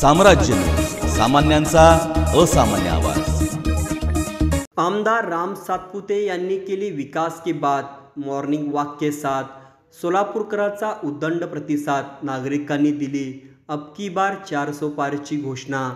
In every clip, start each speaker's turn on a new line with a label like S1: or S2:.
S1: साम्राज्य. सामान्यांचा असामान्य आवाज.
S2: आमदार राम सातपुते यांनी केली विकास की बात मॉर्निंग वाक्य साथ. सोलापूरकरांचा उद्दंड प्रतिसाद नागरिकांनी दिली. अब की बार चार सो पारची घोषणा.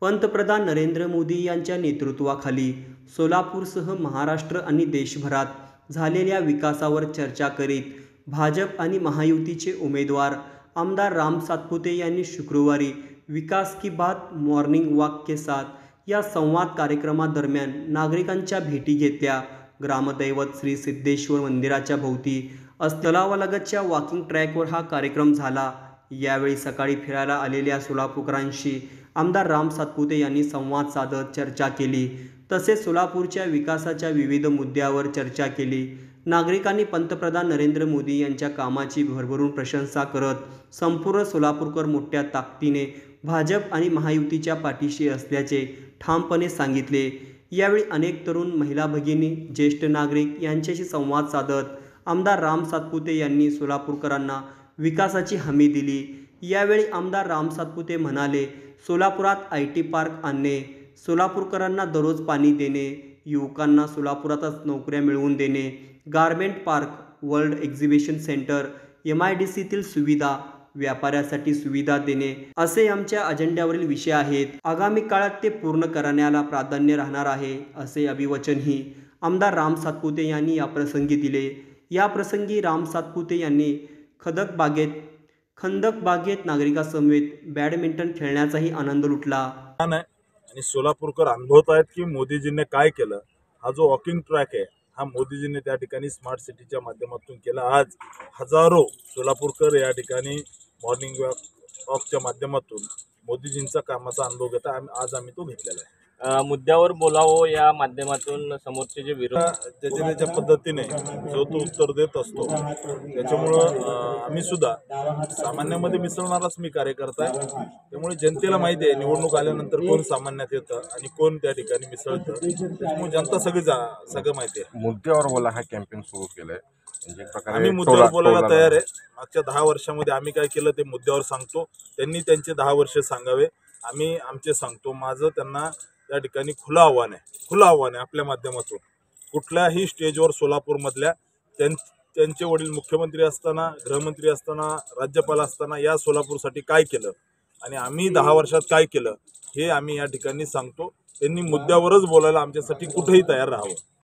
S2: पंतप्रधान नरेंद्र मोदी यांच्या नेतृत्वाखाली सोलापूरसह महाराष्ट्र आणि देशभरात झालेल्या विकासावर चर्चा करीत भाजप आणि महायुतीचे उमेदवार आमदार राम सातपुते यांनी शुक्रवारी विकास की बात मॉर्निंग वॉक के साथ या संवाद कार्यक्रमादरम्यान नागरिकांच्या भेटी घेतल्या ग्रामदैवत श्री सिद्धेश्वर मंदिराच्या भोवती अस- तलावालगतच्या वॉकिंग ट्रॅकवर हा कार्यक्रम झाला. यावेळी सकाळी फिरायला आलेल्या सोलापूरकरांशी आमदार राम सातपुते यांनी संवाद साधत चर्चा केली. तसेच सोलापूरच्या विकासाच्या विविध मुद्द्यावर चर्चा केली. नागरिकांनी पंतप्रधान नरेंद्र मोदी यांच्या कामाची भरभरून प्रशंसा करत संपूर्ण सोलापूरकर मोठ्या ताकदीने भाजप आणि महायुतीच्या पाठीशी असल्याचे ठामपणे सांगितले. यावेळी अनेक तरुण महिला भगिनी ज्येष्ठ नागरिक यांच्याशी संवाद साधत आमदार राम सातपुते यांनी सोलापूरकरांना विकासाची हमी दिली. यावेळी आमदार राम सातपुते म्हणाले सोलापुरात आय टी पार्क आणणे सोलापूरकरांना दररोज पाणी देणे युवकांना सोलापुरातच नोकऱ्या मिळवून देणे garment park world exhibition center M I D सीतील सुविधा व्यापाऱ्यासाठी सुविधा देणे असे आमच्या अजेंड्यावरील विषय आहेत. आगामी काळात ते पूर्ण करण्याला प्राधान्य राहणार आहे असे अभिवचनही आमदार राम सातपुते यांनी याप्रसंगी दिले. या प्रसंगी राम सातपुते यांनी खदक बागेत खंदक बागेत नागरिकांसमवेत बॅडमिंटन खेळण्याचाही आनंद लुटला.
S3: आणि सोलापूरकर अनुभवत आहेत की मोदीजींनी काय केलं? हा जो वॉकिंग ट्रॅक आहे हा मोदीजींनी त्या ठिकाणी स्मार्ट सिटीच्या माध्यमातून केला. आज हजारो सोलापूरकर या ठिकाणी मॉर्निंग वॉक वॉकच्या माध्यमातून मोदीजींचा कामाचा अनुभव घेता आज आम्ही तो घेतलेला आहे.
S4: मुद्द्यावर बोलावं या माध्यमातून समोरचे जे विरोध
S3: त्याच्या त्याच्या पद्धतीने जो तो उत्तर देत असतो त्याच्यामुळं आम्ही सुद्धा सामान्यामध्ये मिसळणाराच मी कार्यकर्ता आहे. त्यामुळे जनतेला माहिती आहे निवडणूक आल्यानंतर कोण सामान्यात येतं आणि कोण त्या ठिकाणी मिसळतं. त्याच्यामुळे जनता सगळी जा सगळं माहिती आहे.
S5: मुद्द्यावर बोला हा कॅम्पेन सुरू केलाय. म्हणजे
S3: आम्ही मुद्द्यावर बोलायला तयार आहे. मागच्या दहा वर्षामध्ये आम्ही काय केलं ते मुद्द्यावर सांगतो. त्यांनी त्यांचे दहा वर्ष सांगावे. आम्ही आमचे सांगतो. माझं त्यांना या ठिकाणी खुलं आव्हान आहे. खुलं आव्हान आहे आपल्या माध्यमातून. कुठल्याही स्टेजवर सोलापूरमधल्या त्यां त्यांचे वडील मुख्यमंत्री असताना गृहमंत्री असताना राज्यपाल असताना या सोलापूरसाठी काय केलं आणि आम्ही दहा वर्षात काय केलं हे आम्ही या ठिकाणी सांगतो. त्यांनी मुद्द्यावरच बोलायला आमच्यासाठी कुठेही तयार राहावं.